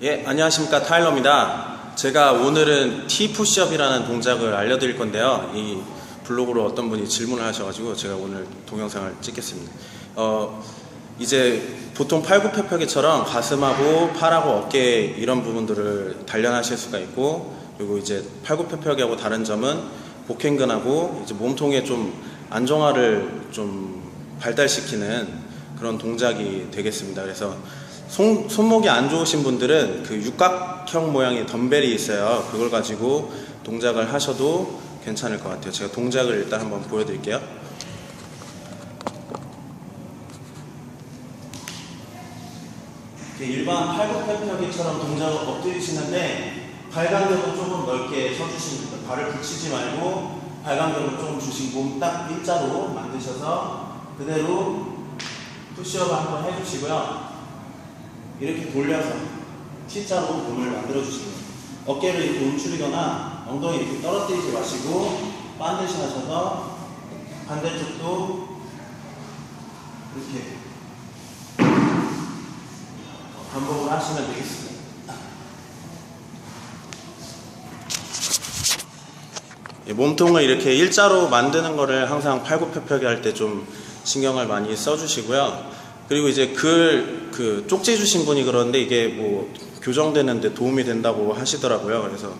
예, 안녕하십니까. 타일러입니다. 제가 오늘은 T 푸시업이라는 동작을 알려드릴 건데요. 이 블로그로 어떤 분이 질문을 하셔가지고 제가 오늘 동영상을 찍겠습니다. 어, 이제 보통 팔굽혀펴기처럼 가슴하고 팔하고 어깨 이런 부분들을 단련하실 수가 있고 그리고 이제 팔굽혀펴기하고 다른 점은 복행근하고 이제 몸통의 좀 안정화를 좀 발달시키는 그런 동작이 되겠습니다. 그래서 손, 손목이 안 좋으신 분들은 그 육각형 모양의 덤벨이 있어요. 그걸 가지고 동작을 하셔도 괜찮을 것 같아요. 제가 동작을 일단 한번 보여드릴게요. 일반 팔굽혀펴기처럼 동작을 엎드리시는데 발간격은 조금 넓게 서주시면 됩니다. 발을 붙이지 말고 발간격을 조금 주시고 몸 딱 일자로 만드셔서 그대로 푸시업 한번 해주시고요. 이렇게 돌려서 T자로 몸을 만들어 주시면 어깨를 이렇게 움츠리거나 엉덩이 이렇게 떨어뜨리지 마시고 반드시 하셔서 반대쪽도 이렇게 반복을 하시면 되겠습니다. 이 몸통을 이렇게 일자로 만드는 거를 항상 팔굽혀펴기 할 때 좀 신경을 많이 써주시고요. 그리고 이제 글, 그 쪽지 주신 분이 그러는데 이게 뭐 교정되는데 도움이 된다고 하시더라고요. 그래서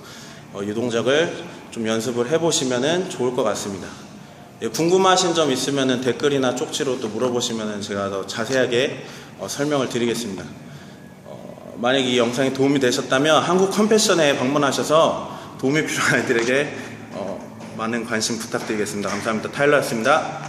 어, 이 동작을 좀 연습을 해보시면 좋을 것 같습니다. 예, 궁금하신 점 있으면 댓글이나 쪽지로 또 물어보시면 제가 더 자세하게 어, 설명을 드리겠습니다. 어, 만약 이 영상이 도움이 되셨다면 한국 컴패션에 방문하셔서 도움이 필요한 아이들에게 어, 많은 관심 부탁드리겠습니다. 감사합니다. 타일러였습니다.